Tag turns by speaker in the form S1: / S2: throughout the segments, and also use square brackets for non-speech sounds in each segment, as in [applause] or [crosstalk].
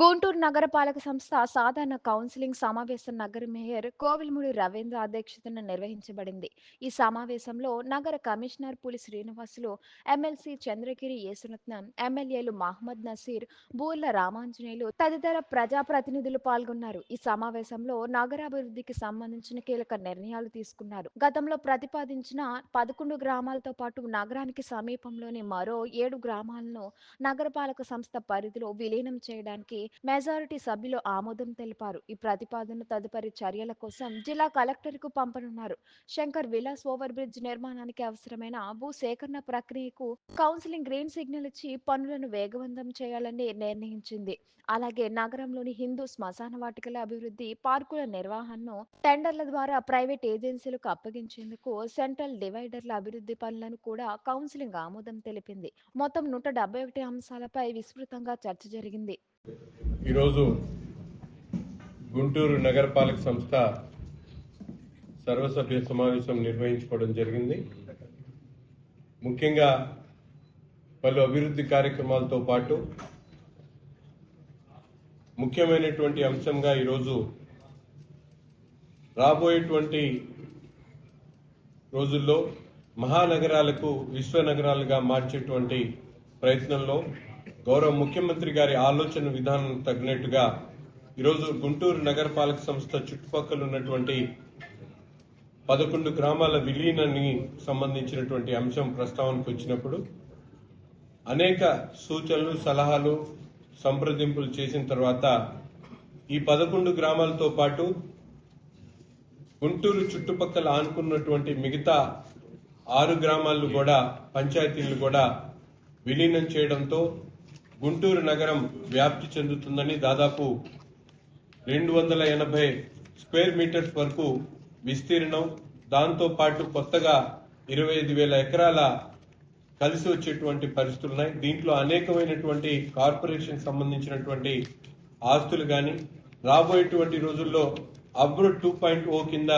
S1: గుంటూరు నగరపాలక సంస్థ సాధారణ కౌన్సిలింగ్ సమావేశం నగర మేయర్ కోవిల్ముడి రవీంద్ర అధ్యక్షతన నిర్వహించబడింది. ఈ సమావేశంలో నగర కమిషనర్ పులి శ్రీనివాసులు ఎమ్మెల్సీ చంద్రగిరి యేసురత్నం ఎమ్మెల్యేలు మహమ్మద్ నసీర్ బూర్ల రామాంజనేయులు తదితర ప్రజాప్రతినిధులు పాల్గొన్నారు. ఈ సమావేశంలో నగరాభివృద్ధికి సంబంధించిన కీలక నిర్ణయాలు తీసుకున్నారు. గతంలో ప్రతిపాదించిన పదకొండు గ్రామాలతో పాటు నగరానికి సమీపంలోని మరో ఏడు గ్రామాలను నగరపాలక సంస్థ పరిధిలో విలీనం చేయడానికి మెజారిటీ సభ్యులు ఆమోదం తెలిపారు. ఈ ప్రతిపాదన తదుపరి చర్యల కోసం జిల్లా కలెక్టర్కు పంపనున్నారు. శంకర్ విలాస్ ఓవర్ బ్రిడ్జ్ నిర్మాణానికి అవసరమైన భూ సేకరణ ప్రక్రియకు కౌన్సిలింగ్ గ్రీన్ సిగ్నల్ ఇచ్చి పనులను వేగవంతం చేయాలని నిర్ణయించింది. అలాగే నగరంలోని హిందూ శ్మశాన వాటికల అభివృద్ధి పార్కుల నిర్వహణను టెండర్ల ద్వారా ప్రైవేట్ ఏజెన్సీలకు అప్పగించేందుకు సెంట్రల్ డివైడర్ల అభివృద్ధి పనులను కూడా కౌన్సిలింగ్ ఆమోదం తెలిపింది. మొత్తం నూట డెబ్బై ఒకటి అంశాలపై విస్తృతంగా చర్చ జరిగింది.
S2: ఈరోజు గుంటూరు నగరపాలక సంస్థ సర్వసభ్య సమావేశం నిర్వహించుకోవడం జరిగింది. ముఖ్యంగా పలు అభివృద్ధి కార్యక్రమాలతో పాటు ముఖ్యమైనటువంటి అంశంగా ఈరోజు రాబోయేటువంటి రోజుల్లో మహానగరాలకు విశ్వనగరాలుగా మార్చేటువంటి ప్రయత్నంలో గౌరవ ముఖ్యమంత్రి గారి ఆలోచన విధానం తగినట్టుగా ఈరోజు గుంటూరు నగరపాలక సంస్థ చుట్టుపక్కల ఉన్నటువంటి పదకొండు గ్రామాల విలీనాన్ని సంబంధించినటువంటి అంశం ప్రస్తావనకు వచ్చినప్పుడు అనేక సూచనలు సలహాలు సంప్రదింపులు చేసిన తర్వాత ఈ పదకొండు గ్రామాలతో పాటు గుంటూరు చుట్టుపక్కల ఆనుకున్నటువంటి మిగతా ఆరు గ్రామాలు కూడా పంచాయతీలు కూడా విలీనం చేయడంతో గుంటూరు నగరం వ్యాప్తి చెందుతుందని దాదాపు రెండు వందల ఎనభై స్క్వేర్ మీటర్స్ వరకు విస్తీర్ణం. దాంతో పాటు కొత్తగా ఇరవై ఐదు వేల ఎకరాల కలిసి వచ్చేటువంటి పరిస్థితులు ఉన్నాయి. దీంట్లో అనేకమైనటువంటి కార్పొరేషన్ సంబంధించినటువంటి ఆస్తులు కానీ రాబోయేటువంటి రోజుల్లో అబ్రూడ్ టూ పాయింట్ ఓ కింద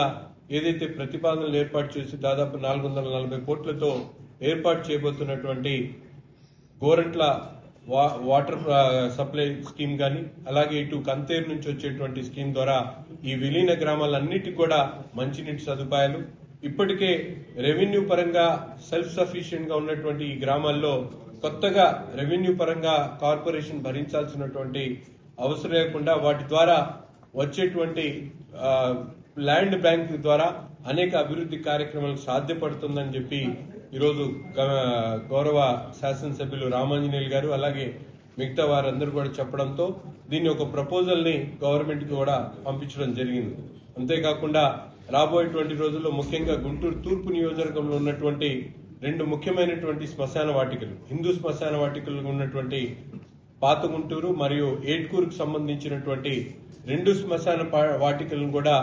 S2: ఏదైతే ప్రతిపాదనలు ఏర్పాటు చేసి దాదాపు నాలుగు వందల నలభై కోట్లతో ఏర్పాటు చేయబోతున్నటువంటి గోరంట్ల వాటర్ సప్లై స్కీమ్ కానీ అలాగే ఇటు కంతేరు నుంచి వచ్చేటువంటి స్కీమ్ ద్వారా ఈ విలీన గ్రామాలన్నిటికీ కూడా మంచినీటి సదుపాయాలు. ఇప్పటికే రెవెన్యూ పరంగా సెల్ఫ్ సఫిషియెంట్గా ఉన్నటువంటి ఈ గ్రామాల్లో కొత్తగా రెవెన్యూ పరంగా కార్పొరేషన్ భరించాల్సినటువంటి అవసరం లేకుండా వాటి ద్వారా వచ్చేటువంటి ల్యాండ్ బ్యాంక్ ద్వారా అనేక అభివృద్ధి కార్యక్రమాలు సాధ్యపడుతుందని చెప్పి ఈరోజు గ- గౌరవ శాసనసభ్యులు రామాంజనేయులు గారు అలాగే మిగతా వారందరూ కూడా చెప్పడంతో దీన్ని ఒక ప్రపోజల్ని గవర్నమెంట్కి కూడా పంపించడం జరిగింది. అంతేకాకుండా రాబోయేటువంటి రోజుల్లో ముఖ్యంగా గుంటూరు తూర్పు నియోజకవర్గంలో ఉన్నటువంటి రెండు ముఖ్యమైనటువంటి శ్మశాన వాటికలు హిందూ శ్మశాన వాటికలు ఉన్నటువంటి పాత గుంటూరు మరియు ఏట్కూరుకు సంబంధించినటువంటి రెండు శ్మశాన పా- వాటికలను కూడా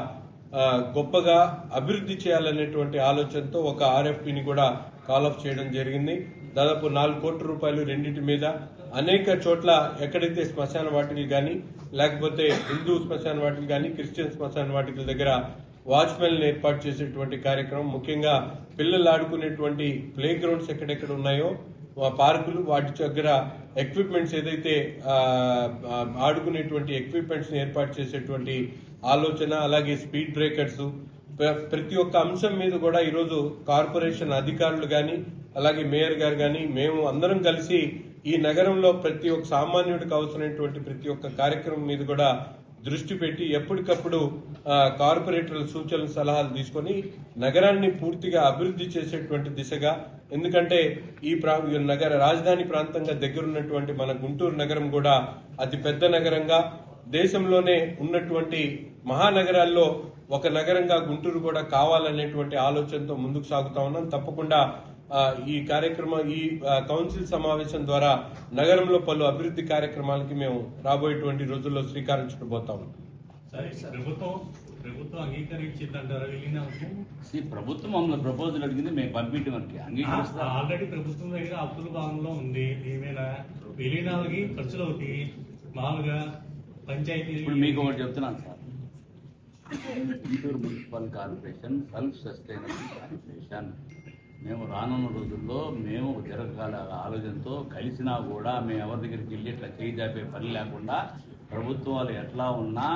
S2: గొప్పగా అభివృద్ధి చేయాలనేటువంటి ఆలోచనతో ఒక ఆర్ఎఫ్పిని కూడా కాల్ ఆఫ్ చేయడం జరిగింది. దాదాపు నాలుగు కోట్ల రూపాయలు రెండింటి మీద అనేక చోట్ల ఎక్కడైతే శ్మశాన వాటికలు కానీ లేకపోతే హిందూ శ్మశాన వాటికలు కానీ క్రిస్టియన్ శ్మశాన వాటికల దగ్గర వాచ్మెన్ ఏర్పాటు చేసేటువంటి కార్యక్రమం ముఖ్యంగా పిల్లలు ఆడుకునేటువంటి ప్లే గ్రౌండ్స్ ఎక్కడెక్కడ ఉన్నాయో పార్కులు వాటి దగ్గర ఎక్విప్మెంట్స్ ఏదైతే ఆడుకునేటువంటి ఎక్విప్మెంట్స్ని ఏర్పాటు చేసేటువంటి ఆలోచన అలాగే స్పీడ్ బ్రేకర్స్ ప్రతి ఒక్క అంశం మీద కూడా ఈరోజు కార్పొరేషన్ అధికారులు కానీ అలాగే మేయర్ గారు కానీ మేము అందరం కలిసి ఈ నగరంలో ప్రతి ఒక్క సామాన్యుడికి అవసరమైనటువంటి ప్రతి ఒక్క కార్యక్రమం మీద కూడా దృష్టి పెట్టి ఎప్పటికప్పుడు కార్పొరేటర్ల సూచనలు సలహాలు తీసుకొని నగరాన్ని పూర్తిగా అభివృద్ధి చేసేటువంటి దిశగా ఎందుకంటే ఈ ప్రా నగర రాజధాని ప్రాంతంగా దగ్గరున్నటువంటి మన గుంటూరు నగరం కూడా అతి పెద్ద నగరంగా దేశంలోనే ఉన్నటువంటి మహానగరాల్లో ఒక నగరంగా గుంటూరు కూడా కావాలనేటువంటి ఆలోచనతో ముందుకు సాగుతా ఉన్నాం. తప్పకుండా ఈ కార్యక్రమం ఈ కౌన్సిల్ సమావేశం ద్వారా నగరంలో పలు అభివృద్ధి కార్యక్రమాలకి మేము రాబోయేటువంటి రోజుల్లో శ్రీకారం చుట్టబోతా
S3: ప్రభుత్వం ప్రభుత్వం అంగీకరించిందంటారా? విలీనం
S4: ఈ ప్రభుత్వం మమ్మల్ని ప్రపోజల్ అడిగింది మేము పంపించే మనకి అంగీకరిస్తాం.
S3: ఆల్రెడీ ప్రభుత్వం దగ్గర అప్పుల భాగంలో ఉంది. ఏమైనా విలీనాలకి ఖర్చులు అవుతాయి మామూలుగా పంచాయతీ
S4: ఇప్పుడు మీకు ఒకటి చెప్తున్నాను sir. Guntur municipal corporation self sustainable corporation. మేము రానున్న రోజుల్లో మేము దీర్ఘకాల ఆలోచనతో కలిసినా కూడా మేము ఎవరి దగ్గరికి వెళ్ళి ఇట్లా చేయి జాపే పని లేకుండా ప్రభుత్వాలు ఎట్లా ఉన్నా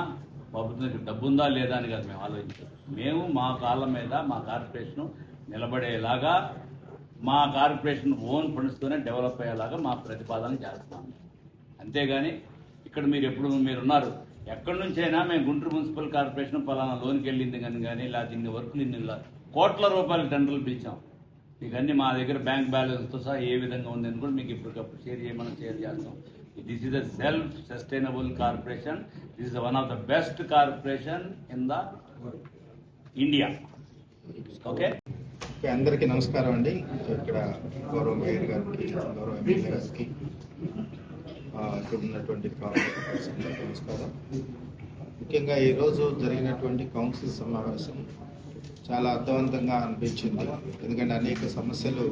S4: ప్రభుత్వం డబ్బు ఉందా లేదా అని కాదు మేము ఆలోచించాం మేము మా కాళ్ళ మీద మా కార్పొరేషన్ నిలబడేలాగా మా కార్పొరేషన్ ఓన్ ఫండ్స్తోనే డెవలప్ అయ్యేలాగా మా ప్రతిపాదన చేస్తాం అంతేగాని ఇక్కడ మీరు ఎప్పుడు మీరు ఉన్నారు ఎక్కడి నుంచైనా మేము గుంటూరు మున్సిపల్ కార్పొరేషన్ పలానా లోన్కి వెళ్ళింది కానీ కానీ లేకపోతే ఇన్ని వర్కులు ఇన్ని కోట్ల రూపాయల టెండర్లు పిలిచాం. మీకు అన్ని మా దగ్గర బ్యాంక్ బ్యాలెన్స్తో సహా ఏ విధంగా ఉంది అని కూడా మీకు ఇప్పటికప్పుడు షేర్ చేయమని షేర్ చేస్తాం. This is the self sustainable corporation this is one of the best corporation in the India okay
S5: okay, అందరికీ నమస్కారం అండి. ఇక్కడ గౌరవ మేయర్ గారికి గౌరవ ఎమ్మెల్యే గారికి ఇక్కడ ఉన్నటువంటి నమస్కారం. ముఖ్యంగా ఈరోజు జరిగినటువంటి కౌన్సిల్ సమావేశం చాలా అర్థవంతంగా అనిపించింది. ఎందుకంటే అనేక సమస్యలు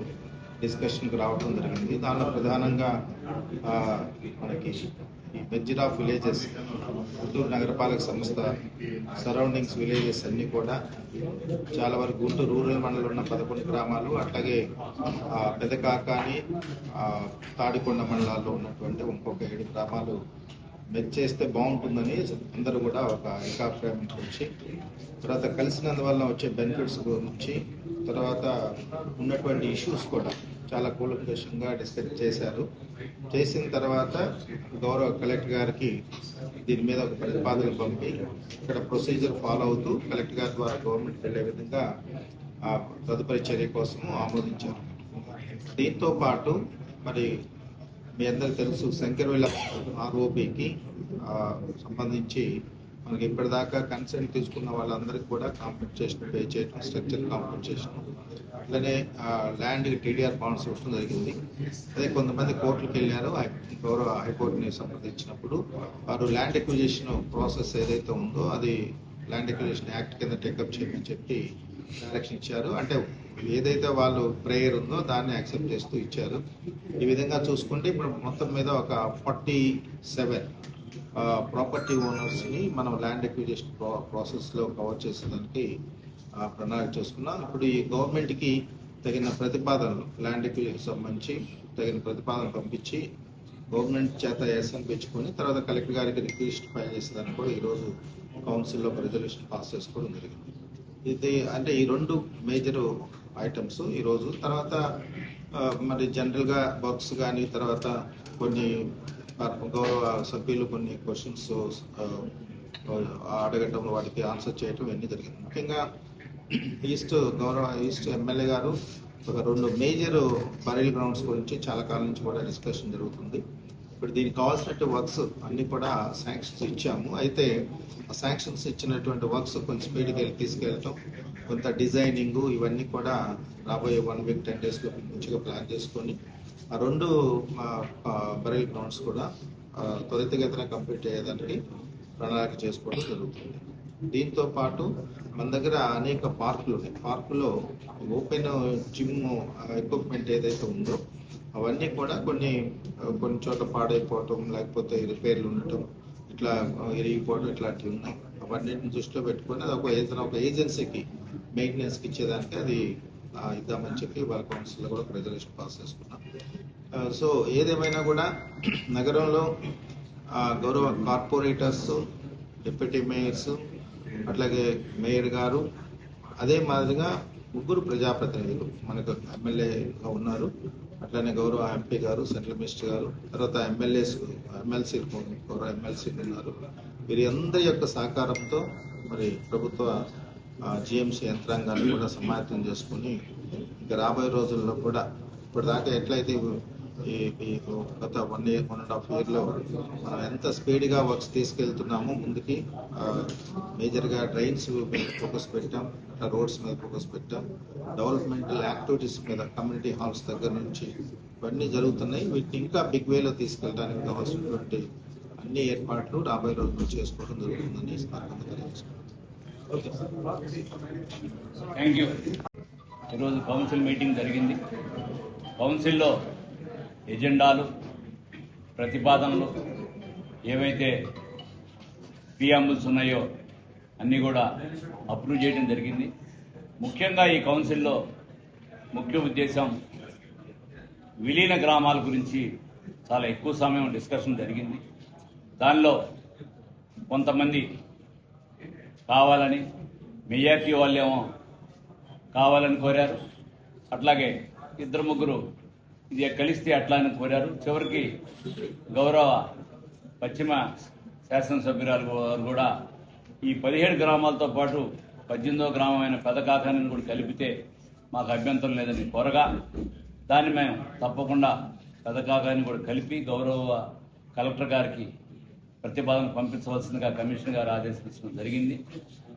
S5: డిస్కషన్కి రావడం జరిగింది. దానిలో ప్రధానంగా మనకి ఈ మెజ్జర్ ఆఫ్ విలేజెస్ గుంటూరు నగరపాలక సంస్థ సరౌండింగ్స్ విలేజెస్ అన్నీ కూడా చాలా వరకు గుంటూరు రూరల్ మండలం ఉన్న పదకొండు గ్రామాలు అట్లాగే ఆ, తాడికొండ మండలాల్లో ఉన్నటువంటి ఇంకొక ఏడు గ్రామాలు మెచ్ చేస్తే బాగుంటుందని అందరూ కూడా ఒక ఏకాభిప్రాయం వచ్చి తర్వాత కలిసినందువల్ల వచ్చే బెనిఫిట్స్ గురించి తర్వాత ఉన్నటువంటి ఇష్యూస్ కూడా చాలా కూలంకషంగా డిస్కస్ చేశారు. చేసిన తర్వాత గౌరవ కలెక్టర్ గారికి దీని మీద ఒక ప్రతిపాదన పంపి ఇక్కడ ప్రొసీజర్ ఫాలో అవుతూ కలెక్టర్ గారి ద్వారా గవర్నమెంట్ వెళ్ళే విధంగా ఆ తదుపరి చర్య కోసం ఆమోదించారు. దీంతో పాటు మరి మీ అందరికి తెలుసు శంకరవేళ ఆర్ఓపికి సంబంధించి మనకి ఇప్పటిదాకా కన్సెంట్ తీసుకున్న వాళ్ళందరికీ కూడా కాంపెన్సేషన్ పే చేయడం స్ట్రక్చర్ కాంపెన్సేషన్. అట్లనే ల్యాండ్ టీడీఆర్ బాండ్స్ ఇవ్వడం జరిగింది. అదే కొంతమంది కోర్టులకు వెళ్ళారు గౌరవ హైకోర్టుని సంప్రదించినప్పుడు వారు ల్యాండ్ ఎక్విజిషన్ ప్రాసెస్ ఏదైతే ఉందో అది ల్యాండ్ ఎక్విజిషన్ యాక్ట్ కింద టేకప్ చేయమని చెప్పి డైరెక్షన్ ఇచ్చారు. అంటే ఏదైతే వాళ్ళు ప్రేయర్ ఉందో దాన్ని యాక్సెప్ట్ చేస్తూ ఇచ్చారు. ఈ విధంగా చూసుకుంటే ఇప్పుడు మొత్తం మీద ఒక ఫార్టీ సెవెన్ ప్రాపర్టీ ఓనర్స్ని మనం ల్యాండ్ ఎక్విజిషన్ ప్రా ప్రాసెస్లో కవర్ చేసేదానికి ప్రణాళిక చేసుకున్నాం. ఇప్పుడు ఈ గవర్నమెంట్కి తగిన ప్రతిపాదనలు ల్యాండ్ ఎక్విజిషన్ సంబంధించి తగిన ప్రతిపాదన పంపించి గవర్నమెంట్ చేత ఎస్ఎన్ పెంచుకొని తర్వాత కలెక్టర్ గారికి రిక్వెస్ట్ ఫైల్ చేసేదానికి కూడా ఈరోజు కౌన్సిల్లో ఒక రిజల్యూషన్ పాస్ చేసుకోవడం జరిగింది. ఇది అంటే ఈ రెండు మేజరు ఐటమ్స్ ఈరోజు తర్వాత మరి జనరల్గా వర్క్స్ కానీ తర్వాత కొన్ని గౌరవ సభ్యులు కొన్ని క్వశ్చన్స్ అడగటం వాటికి ఆన్సర్ చేయటం ఇవన్నీ జరిగింది. ముఖ్యంగా ఈస్ట్ గౌరవ ఈస్ట్ ఎమ్మెల్యే గారు ఒక రెండు మేజర్ బరైల్ గ్రౌండ్స్ గురించి చాలా కాలం నుంచి కూడా డిస్కషన్ జరుగుతుంది. ఇప్పుడు దీనికి కావాల్సినట్టు వర్క్స్ అన్నీ కూడా శాంక్షన్స్ ఇచ్చాము. అయితే ఆ శాంక్షన్స్ ఇచ్చినటువంటి వర్క్స్ కొంచెం స్పీడ్కి వెళ్ళి తీసుకెళ్ళటం కొంత డిజైనింగ్ ఇవన్నీ కూడా రాబోయే వన్ వీక్ టెన్ డేస్లో మంచిగా ప్లాన్ చేసుకొని ఆ రెండు బరైల్ గ్రౌండ్స్ కూడా త్వరితగతిన కంప్లీట్ అయ్యేదానికి ప్రణాళిక చేసుకోవడం జరుగుతుంది. దీంతో పాటు మన దగ్గర అనేక పార్కులు ఉన్నాయి. పార్కులో ఓపెన్ జిమ్ ఎక్విప్మెంట్ ఏదైతే ఉందో అవన్నీ కూడా కొన్ని కొన్ని చోట్ల పాడైపోవటం లేకపోతే రిపేర్లు ఉండటం ఇట్లా ఇరిగిపోవడం ఇట్లాంటివి ఉన్నాయి. అవన్నిటిని దృష్టిలో పెట్టుకొని అది ఒక ఏదైనా ఒక ఏజెన్సీకి మెయింటెనెన్స్కి ఇచ్చేదానికి అది ఇద్దామని చెప్పి వాళ్ళ కౌన్సిల్లో కూడా రిజర్వేషన్ పాస్ చేసుకున్నాం. సో ఏదేమైనా కూడా [clears throat] నగరంలో గౌరవ కార్పొరేటర్స్ డిప్యూటీ మేయర్స్ అట్లాగే మేయర్ గారు అదే మాదిరిగా ముగ్గురు ప్రజాప్రతినిధులు మనకు ఎమ్మెల్యేగా ఉన్నారు. అట్లానే గౌరవ ఎంపీ గారు సెంట్రల్ మినిస్టర్ గారు తర్వాత ఎమ్మెల్యేస్ ఎమ్మెల్సీ గౌరవ ఎమ్మెల్సీలు ఉన్నారు. వీరి అందరి యొక్క సహకారంతో మరి ప్రభుత్వ జిఎంసీ యంత్రాంగాన్ని కూడా సమాయత్తం చేసుకుని ఇంకా రాబోయే రోజుల్లో కూడా ఇప్పటిదాకా ఎట్లయితే ఈ గత one year one and half ఇయర్లో మనం ఎంత స్పీడ్గా వర్క్స్ తీసుకెళ్తున్నామో ముందుకి మేజర్గా డ్రైన్స్ మీద ఫోకస్ పెట్టాం అట్లా రోడ్స్ మీద ఫోకస్ పెట్టాం డెవలప్మెంటల్ యాక్టివిటీస్ మీద కమ్యూనిటీ హాల్స్ దగ్గర నుంచి ఇవన్నీ జరుగుతున్నాయి. వీటిని ఇంకా బిగ్ వేలో తీసుకెళ్ళడానికి కావాల్సినటువంటి అన్ని ఏర్పాట్లు రాబోయే రోజుల్లో చేసుకోవడం జరుగుతుందని ఈ సందర్భంగా
S4: థ్యాంక్ యూ. ఈరోజు కౌన్సిల్ మీటింగ్ జరిగింది. కౌన్సిల్లో ఎజెండాలు ప్రతిపాదనలు ఏవైతే పియాంబుల్స్ ఉన్నాయో అన్నీ కూడా అప్రూవ్ చేయడం జరిగింది. ముఖ్యంగా ఈ కౌన్సిల్లో ముఖ్య ఉద్దేశం విలీన గ్రామాల గురించి చాలా ఎక్కువ సమయం డిస్కషన్ జరిగింది. దానిలో కొంతమంది కావాలని మెజార్టీ వాళ్ళేమో కావాలని కోరారు. అట్లాగే ఇద్దరు ముగ్గురు ఇది కలిస్తే అట్లా అని కోరారు. చివరికి గౌరవ పశ్చిమ శాసనసభ్యురాలు వారు కూడా ఈ పదిహేడు గ్రామాలతో పాటు పద్దెనిమిదో గ్రామమైన పెదకాకాని కూడా కలిపితే మాకు అభ్యంతరం లేదని కోరగా దాన్ని మేము తప్పకుండా పెదకాకాని కూడా కలిపి గౌరవ కలెక్టర్ గారికి ప్రతిపాదన పంపించవలసిందిగా కమిషన్ గారు ఆదేశించడం జరిగింది.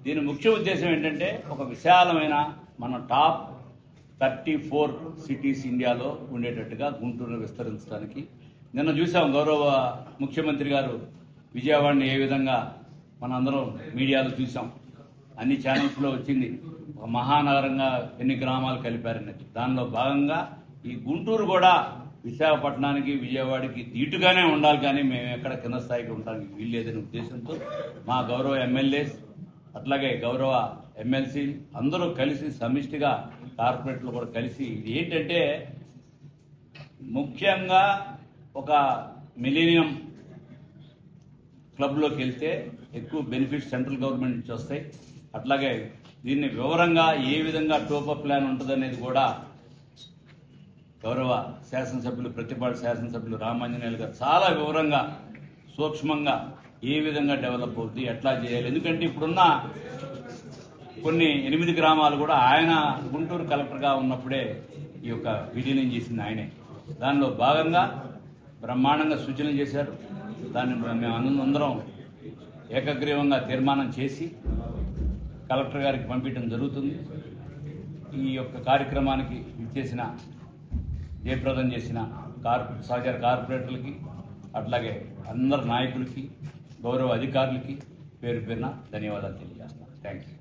S4: దీని ముఖ్య ఉద్దేశం ఏంటంటే ఒక విశాలమైన మన టాప్ థర్టీ ఫోర్ సిటీస్ ఇండియాలో ఉండేటట్టుగా గుంటూరును విస్తరించడానికి. నిన్న చూసాం గౌరవ ముఖ్యమంత్రి గారు విజయవాడని ఏ విధంగా మనందరం మీడియాలో చూసాం అన్ని ఛానల్స్లో వచ్చింది. ఒక మహానగరంగా ఎన్ని గ్రామాలు కలిపారన్నది. దానిలో భాగంగా ఈ గుంటూరు కూడా విశాఖపట్నానికి విజయవాడకి దీటుగానే ఉండాలి కానీ మేము ఎక్కడ కింద స్థాయికి ఉండడానికి వీల్లేదనే ఉద్దేశంతో మా గౌరవ ఎమ్మెల్యేస్ అట్లాగే గౌరవ ఎమ్మెల్సీ అందరూ కలిసి సమిష్టిగా కార్పొరేట్లు కూడా కలిసి ఇది ఏంటంటే ముఖ్యంగా ఒక మిలీనియం క్లబ్లోకి వెళ్తే ఎక్కువ బెనిఫిట్స్ సెంట్రల్ గవర్నమెంట్ నుంచి వస్తాయి. అట్లాగే దీన్ని వివరంగా ఏ విధంగా టోప ప్లాన్ ఉంటుంది అనేది కూడా గౌరవ శాసనసభ్యులు ప్రతిపాడు శాసనసభ్యులు రామాంజనేయులు గారు చాలా వివరంగా సూక్ష్మంగా ఏ విధంగా డెవలప్ అవుతుంది ఎట్లా చేయాలి? ఎందుకంటే ఇప్పుడున్న కొన్ని ఎనిమిది గ్రామాలు కూడా ఆయన గుంటూరు కలెక్టర్గా ఉన్నప్పుడే ఈ యొక్క విలీనం చేసింది ఆయనే. దానిలో భాగంగా బ్రహ్మాండంగా సూచనలు చేశారు. దాన్ని మేము అందరం ఏకగ్రీవంగా తీర్మానం చేసి కలెక్టర్ గారికి పంపించడం జరుగుతుంది. ఈ యొక్క కార్యక్రమానికి ఇచ్చేసిన జయప్రదం చేసిన కార్ సహచార కార్పొరేటర్లకి అట్లాగే అందరు నాయకులకి గౌరవ అధికారులకి పేరు పేరున ధన్యవాదాలు తెలియజేస్తున్నాను. Thank you